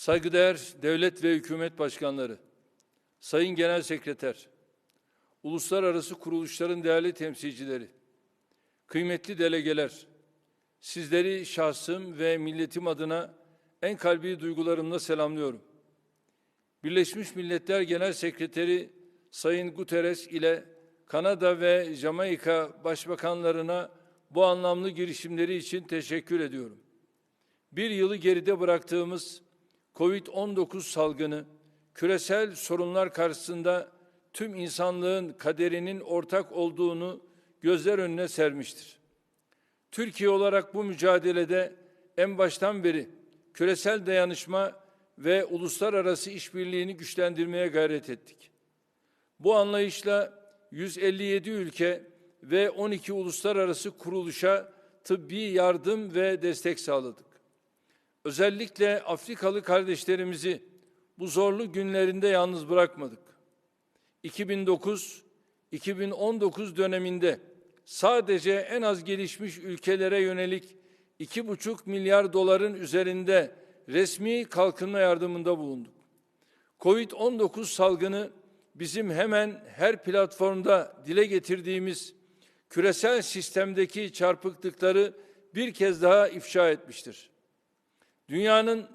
saygıdeğer devlet ve hükümet başkanları, sayın genel sekreter, uluslararası kuruluşların değerli temsilcileri, kıymetli delegeler, sizleri şahsım ve milletim adına en kalbi duygularımla selamlıyorum. Birleşmiş Milletler Genel Sekreteri Sayın Guterres ile Kanada ve Jamaika başbakanlarına bu anlamlı girişimleri için teşekkür ediyorum. Bir yılı geride bıraktığımız COVID-19 salgını küresel sorunlar karşısında tüm insanlığın kaderinin ortak olduğunu gözler önüne sermiştir. Türkiye olarak bu mücadelede en baştan beri küresel dayanışma ve uluslararası işbirliğini güçlendirmeye gayret ettik. Bu anlayışla 157 ülke ve 12 uluslararası kuruluşa tıbbi yardım ve destek sağladık. Özellikle Afrikalı kardeşlerimizi bu zorlu günlerinde yalnız bırakmadık. 2009-2019 döneminde sadece en az gelişmiş ülkelere yönelik 2,5 milyar doların üzerinde resmi kalkınma yardımında bulunduk. Covid-19 salgını bizim hemen her platformda dile getirdiğimiz küresel sistemdeki çarpıklıkları bir kez daha ifşa etmiştir. Dünyanın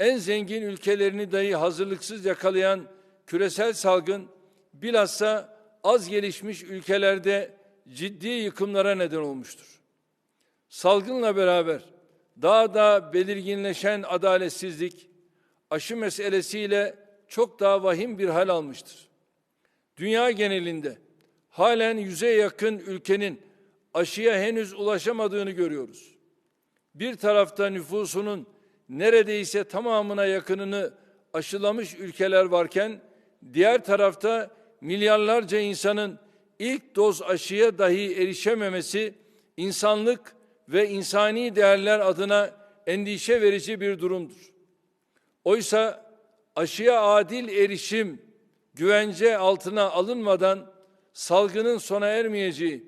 en zengin ülkelerini dahi hazırlıksız yakalayan küresel salgın bilhassa az gelişmiş ülkelerde ciddi yıkımlara neden olmuştur. Salgınla beraber daha da belirginleşen adaletsizlik aşı meselesiyle çok daha vahim bir hal almıştır. Dünya genelinde halen yüze yakın ülkenin aşıya henüz ulaşamadığını görüyoruz. Bir tarafta nüfusunun neredeyse tamamına yakınını aşılamış ülkeler varken diğer tarafta milyarlarca insanın ilk doz aşıya dahi erişememesi insanlık ve insani değerler adına endişe verici bir durumdur. Oysa aşıya adil erişim güvence altına alınmadan salgının sona ermeyeceği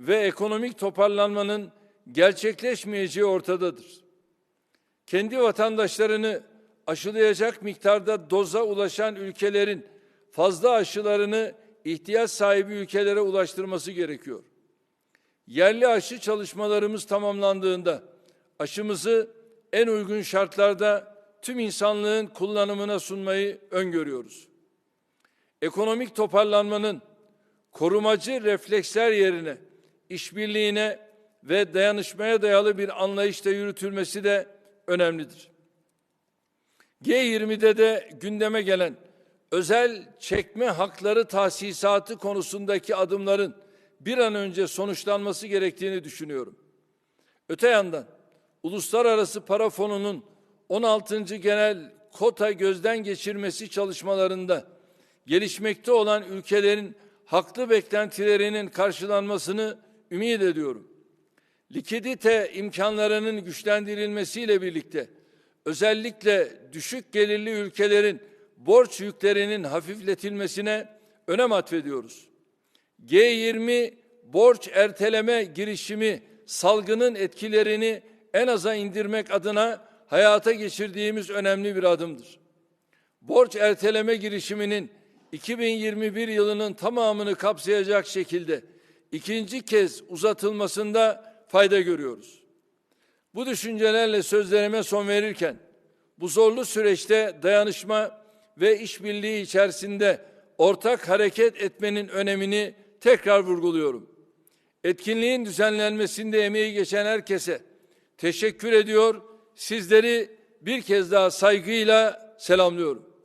ve ekonomik toparlanmanın gerçekleşmeyeceği ortadadır. Kendi vatandaşlarını aşılayacak miktarda doza ulaşan ülkelerin fazla aşılarını ihtiyaç sahibi ülkelere ulaştırması gerekiyor. Yerli aşı çalışmalarımız tamamlandığında aşımızı en uygun şartlarda tüm insanlığın kullanımına sunmayı öngörüyoruz. Ekonomik toparlanmanın korumacı refleksler yerine işbirliğine ve dayanışmaya dayalı bir anlayışla yürütülmesi de önemlidir. G20'de de gündeme gelen özel çekme hakları tahsisatı konusundaki adımların bir an önce sonuçlanması gerektiğini düşünüyorum. Öte yandan Uluslararası Para Fonu'nun 16. genel kota gözden geçirmesi çalışmalarında gelişmekte olan ülkelerin haklı beklentilerinin karşılanmasını ümit ediyorum. Likidite imkanlarının güçlendirilmesiyle birlikte özellikle düşük gelirli ülkelerin borç yüklerinin hafifletilmesine önem atfediyoruz. G20 borç erteleme girişimi salgının etkilerini en aza indirmek adına hayata geçirdiğimiz önemli bir adımdır. Borç erteleme girişiminin 2021 yılının tamamını kapsayacak şekilde ikinci kez uzatılmasında fayda görüyoruz. Bu düşüncelerle sözlerime son verirken bu zorlu süreçte dayanışma ve işbirliği içerisinde ortak hareket etmenin önemini tekrar vurguluyorum. Etkinliğin düzenlenmesinde emeği geçen herkese teşekkür ediyor. Sizleri bir kez daha saygıyla selamlıyorum.